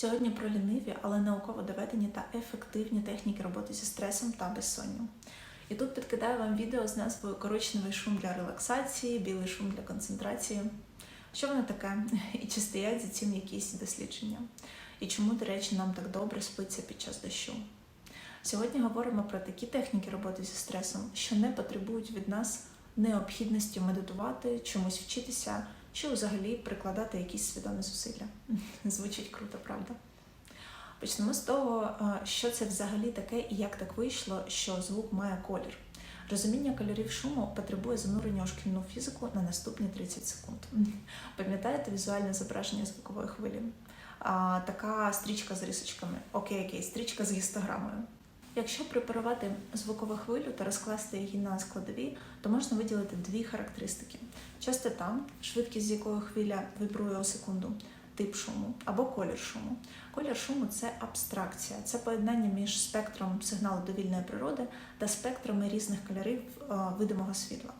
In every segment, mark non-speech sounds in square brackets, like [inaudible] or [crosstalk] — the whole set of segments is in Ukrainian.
Сьогодні про ліниві, але науково доведені та ефективні техніки роботи зі стресом та безсонням. І тут підкидаю вам відео з назвою Коричневий шум для релаксації, білий шум для концентрації. Що воно таке? І чи стоять за цим якісь дослідження? І чому, до речі, нам так добре спиться під час дощу? Сьогодні говоримо про такі техніки роботи зі стресом, що не потребують від нас необхідності медитувати, чомусь вчитися, чи взагалі прикладати якісь свідомі зусилля. [laughs] Звучить круто, правда? Почнемо з того, що це взагалі таке і як так вийшло, що звук має колір. Розуміння кольорів шуму потребує занурення у шкільну фізику на наступні 30 секунд. [laughs] Пам'ятаєте візуальне зображення звукової хвилі? А, така стрічка з рисочками. Окей, окей, стрічка з гістограмою. Якщо препарувати звукову хвилю та розкласти її на складові, то можна виділити дві характеристики: частота, швидкість з якої хвиля вібрує у секунду, тип шуму або колір шуму. Колір шуму це абстракція, це поєднання між спектром сигналу довільної природи та спектрами різних кольорів е, видимого світла.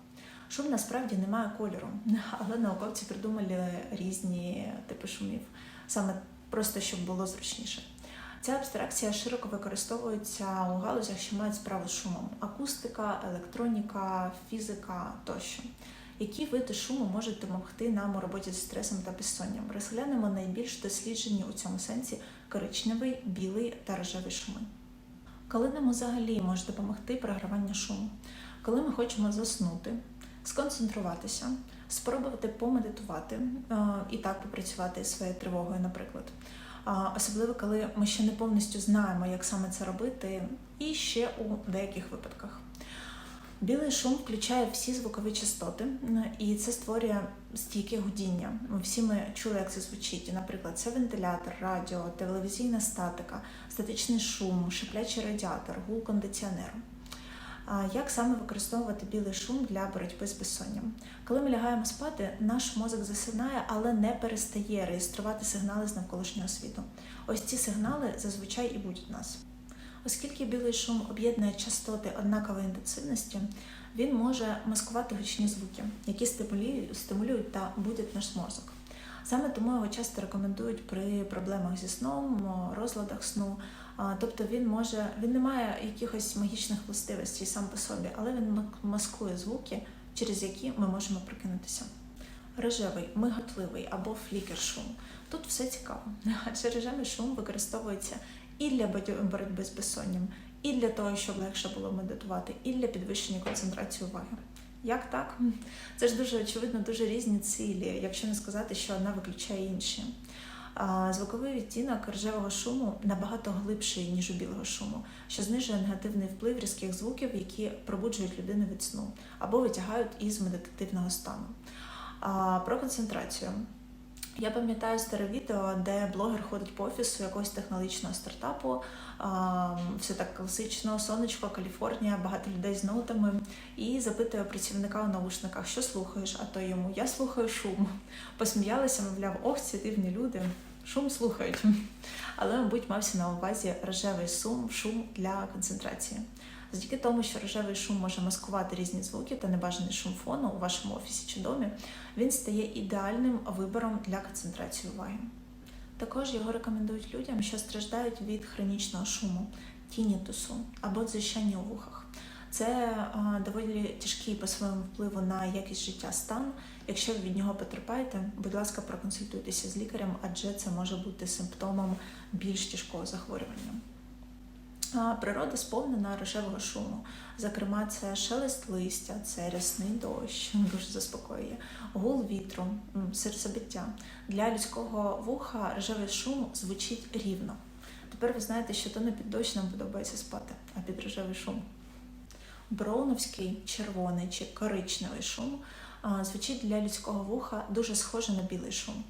Шум насправді не має кольору, [laughs] але науковці придумали різні типи шумів, саме просто щоб було зручніше. Ця абстракція широко використовується у галузях, що мають справу з шумом: акустика, електроніка, фізика тощо. Які види шуму можуть допомогти нам у роботі з стресом та безсонням? Розглянемо найбільш досліджені у цьому сенсі коричневий, білий та рожевий шуми. Коли нам взагалі може допомогти програвання шуму? Коли ми хочемо заснути, сконцентруватися, спробувати помедитувати е, і так попрацювати своєю тривогою, наприклад. Особливо, коли ми ще не повністю знаємо, як саме це робити, і ще у деяких випадках. Білий шум включає всі звукові частоти, і це створює стійке гудіння. Всі ми чули, як це звучить. Наприклад, це вентилятор, радіо, телевізійна статика, статичний шум, шиплячий радіатор, гул кондиціонеру. Як саме використовувати білий шум для боротьби з безсонням? Коли ми лягаємо спати, наш мозок засинає, але не перестає реєструвати сигнали з навколишнього світу. Ось ці сигнали зазвичай і будуть нас. Оскільки білий шум об'єднує частоти однакової інтенсивності, він може маскувати гучні звуки, які стимулюють та будять наш мозок. Саме тому його часто рекомендують при проблемах зі сном, розладах сну. Тобто він може, він не має якихось магічних властивостей сам по собі, але він маскує звуки, через які ми можемо прокинутися. Рожевий, миготливий або флікер шум. Тут все цікаво, [laughs] адже рожевий шум використовується і для боротьби з безсонням, і для того, щоб легше було медитувати, і для підвищення концентрації уваги. Як так? Це ж дуже очевидно, дуже різні цілі, якщо не сказати, що одна виключає інші. Звуковий відтінок рожевого шуму набагато глибший, ніж у білого шуму, що знижує негативний вплив різких звуків, які пробуджують людину від сну або витягають із медитативного стану. Про концентрацію. Я пам'ятаю старе відео, де блогер ходить по офісу якогось технологічного стартапу. Все так класично, сонечко, Каліфорнія, багато людей з ноутами, і запитує працівника у наушниках, що слухаєш, а то йому я слухаю шум. Посміялися, мовляв, ох, ці дивні люди. Шум слухають. Але, мабуть, мався на увазі рожевий сум, шум для концентрації. Завдяки тому, що рожевий шум може маскувати різні звуки та небажаний шум фону у вашому офісі чи домі, він стає ідеальним вибором для концентрації уваги. Також його рекомендують людям, що страждають від хронічного шуму, тінітусу або дзищання у вухах. Це доволі тяжкий по своєму впливу на якість життя стан. Якщо ви від нього потерпаєте, будь ласка, проконсультуйтеся з лікарем, адже це може бути симптомом більш тяжкого захворювання. Природа сповнена рожевого шуму. Зокрема, це шелест листя, це рясний дощ, дуже заспокоює, гул вітру, серцебиття. Для людського вуха рожевий шум звучить рівно. Тепер ви знаєте, що то не під дощ нам подобається спати, а під рожевий шум. Броуновський червоний чи коричневий шум звучить для людського вуха дуже схоже на білий шум.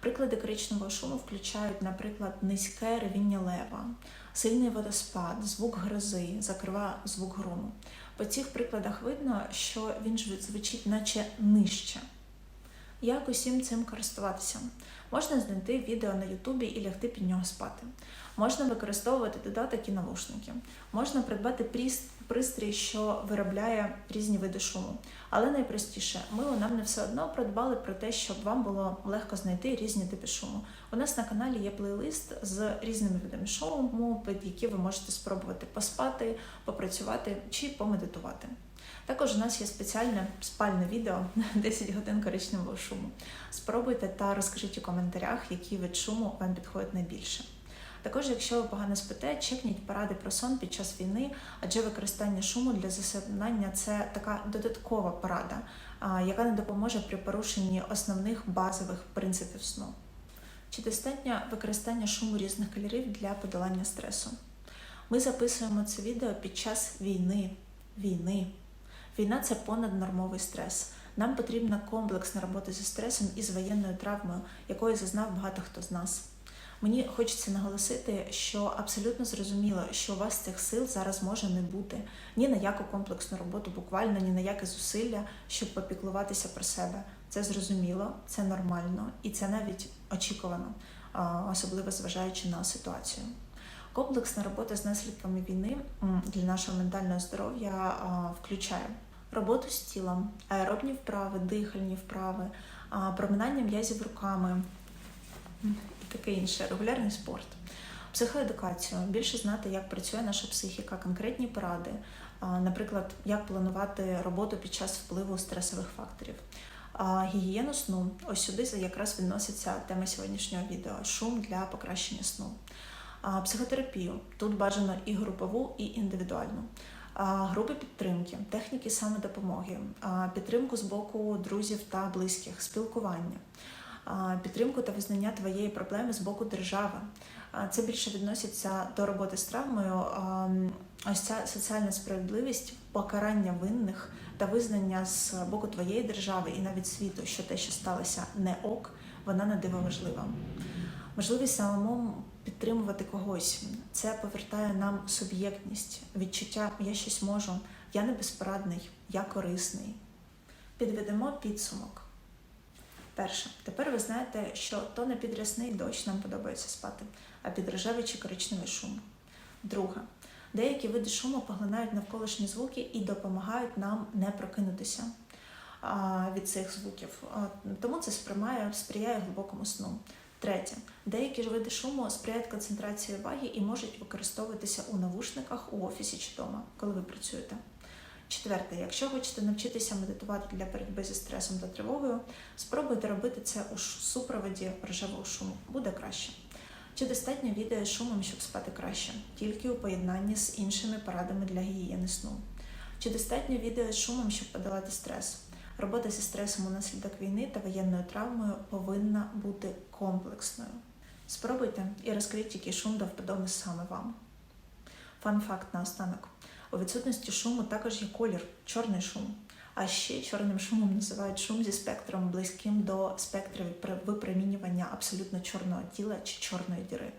Приклади коричневого шуму включають, наприклад, низьке ревіння лева, сильний водоспад, звук грози, закрива звук грому. По цих прикладах видно, що він звучить наче нижче. Як усім цим користуватися? Можна знайти відео на Ютубі і лягти під нього спати. Можна використовувати додаток і навушники. Можна придбати пристрій, що виробляє різні види шуму. Але найпростіше, ми нам не все одно придбали про те, щоб вам було легко знайти різні типи шуму. У нас на каналі є плейлист з різними видами шуму, під які ви можете спробувати поспати, попрацювати чи помедитувати. Також у нас є спеціальне спальне відео 10 [laughs] годин коричневого шуму. Спробуйте та розкажіть у коментарях, який вид шуму вам підходить найбільше. Також, якщо ви погано спите, чекніть поради про сон під час війни, адже використання шуму для засинання це така додаткова порада, яка не допоможе при порушенні основних базових принципів сну. Чи достатньо використання шуму різних кольорів для подолання стресу? Ми записуємо це відео під час війни. Війни. Війна це понаднормовий стрес. Нам потрібна комплексна робота зі стресом і з воєнною травмою, якої зазнав багато хто з нас. Мені хочеться наголосити, що абсолютно зрозуміло, що у вас цих сил зараз може не бути ні на яку комплексну роботу, буквально ні на яке зусилля, щоб попіклуватися про себе. Це зрозуміло, це нормально і це навіть очікувано, особливо зважаючи на ситуацію. Комплексна робота з наслідками війни для нашого ментального здоров'я включає роботу з тілом, аеробні вправи, дихальні вправи, проминання м'язів руками і таке інше, регулярний спорт. Психоедукацію, більше знати, як працює наша психіка, конкретні поради, наприклад, як планувати роботу під час впливу стресових факторів. Гігієну сну. Ось сюди якраз відноситься тема сьогоднішнього відео шум для покращення сну. Психотерапію. Тут бажано і групову, і індивідуальну. Групи підтримки, техніки самодопомоги, підтримку з боку друзів та близьких, спілкування, підтримку та визнання твоєї проблеми з боку держави. Це більше відноситься до роботи з травмою. Ось ця соціальна справедливість, покарання винних та визнання з боку твоєї держави і навіть світу, що те, що сталося не ок, вона на диво важлива. Можливість самому підтримувати когось. Це повертає нам суб'єктність, відчуття я щось можу, я не безпорадний, я корисний. Підведемо підсумок. Перше, тепер ви знаєте, що то не під рясний дощ нам подобається спати, а під рожевий чи коричневий шум. Друге, деякі види шуму поглинають навколишні звуки і допомагають нам не прокинутися від цих звуків. Тому це сприймає, сприяє глибокому сну. Третє, деякі ж види шуму сприяють концентрації уваги і можуть використовуватися у навушниках у офісі чи вдома, коли ви працюєте. Четверте, якщо хочете навчитися медитувати для боротьби зі стресом та тривогою, спробуйте робити це у супроводі рожевого шуму. Буде краще. Чи достатньо відео з шумом, щоб спати краще, тільки у поєднанні з іншими порадами для гігієни сну? Чи достатньо відео з шумом, щоб подолати стрес? Робота зі стресом унаслідок війни та воєнною травмою повинна бути комплексною. Спробуйте і розкрийте, який шум до вподоби саме вам. Фан-факт наостанок. У відсутності шуму також є колір, чорний шум. А ще чорним шумом називають шум зі спектром близьким до спектра випромінювання абсолютно чорного тіла чи чорної діри.